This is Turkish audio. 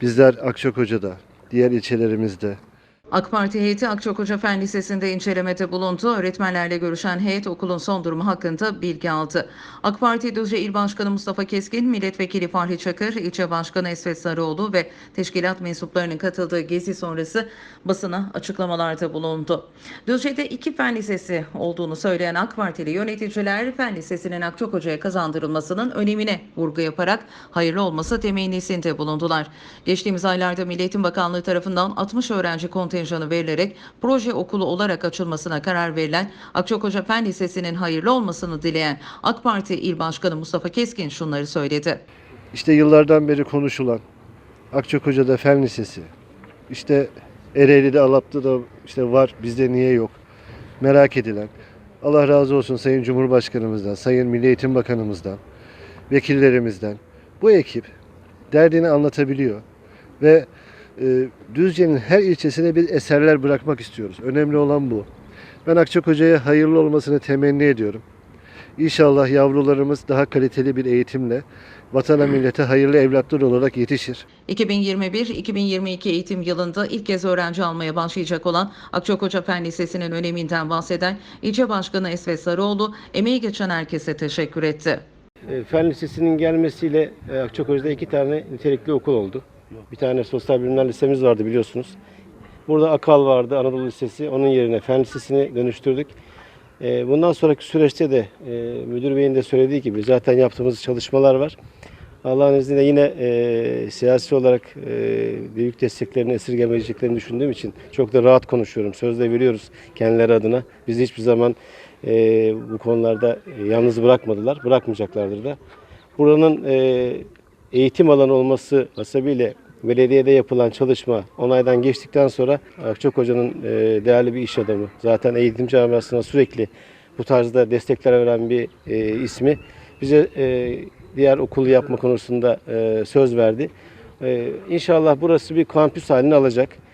Bizler Akçakoca'da, diğer ilçelerimizde, AK Parti heyeti Akçakoca Fen Lisesi'nde incelemede bulundu. Öğretmenlerle görüşen heyet okulun son durumu hakkında bilgi aldı. AK Parti Düzce İl Başkanı Mustafa Keskin, Milletvekili Fahri Çakır, İlçe Başkanı Esvet Sarıoğlu ve teşkilat mensuplarının katıldığı gezi sonrası basına açıklamalarda bulundu. Düzce'de iki fen lisesi olduğunu söyleyen AK Partili yöneticiler fen lisesinin Akçakoca'ya kazandırılmasının önemine vurgu yaparak hayırlı olması temennisinde bulundular. Geçtiğimiz aylarda Milli Eğitim Bakanlığı tarafından 60 öğrenci kontenjanı verilerek proje okulu olarak açılmasına karar verilen Akçakoca Fen Lisesi'nin hayırlı olmasını dileyen AK Parti İl Başkanı Mustafa Keskin şunları söyledi. işte yıllardan beri konuşulan Akçakoca'da Fen Lisesi, işte Ereğli'de Alap'ta işte var, bizde niye yok? Merak edilen. Allah razı olsun Sayın Cumhurbaşkanımızdan, Sayın Milli Eğitim Bakanımızdan, vekillerimizden. Bu ekip derdini anlatabiliyor ve Düzce'nin her ilçesine bir eserler bırakmak istiyoruz. Önemli olan bu. Ben Akçakoca'ya hayırlı olmasını temenni ediyorum. İnşallah yavrularımız daha kaliteli bir eğitimle vatana millete hayırlı evlatlar olarak yetişir. 2021-2022 eğitim yılında ilk kez öğrenci almaya başlayacak olan Akçakoca Fen Lisesi'nin öneminden bahseden İlçe Başkanı Esvet Sarıoğlu emeği geçen herkese teşekkür etti. E, Fen Lisesi'nin gelmesiyle e, Akçakoca'da iki tane nitelikli okul oldu. Bir tane sosyal bilimler lisemiz vardı biliyorsunuz. Burada Akal vardı, Anadolu Lisesi. Onun yerine Fen Lisesi'ni dönüştürdük. E, Bundan sonraki süreçte de e, müdür beyin de söylediği gibi zaten yaptığımız çalışmalar var. Allah'ın izniyle yine e, siyasi olarak e, büyük desteklerini esirgemeyeceklerini düşündüğüm için çok da rahat konuşuyorum. Söz de veriyoruz kendileri adına. Bizi hiçbir zaman e, bu konularda yalnız bırakmadılar, bırakmayacaklardır da. Buranın e, eğitim alanı olması hasebiyle belediyede yapılan çalışma onaydan geçtikten sonra Akçak Hoca'nın e, değerli bir iş adamı. Zaten eğitim camiasına sürekli bu tarzda destekler veren bir e, ismi. Bize e, diğer okulu yapma konusunda e, söz verdi. E, inşallah burası bir kampüs halini alacak.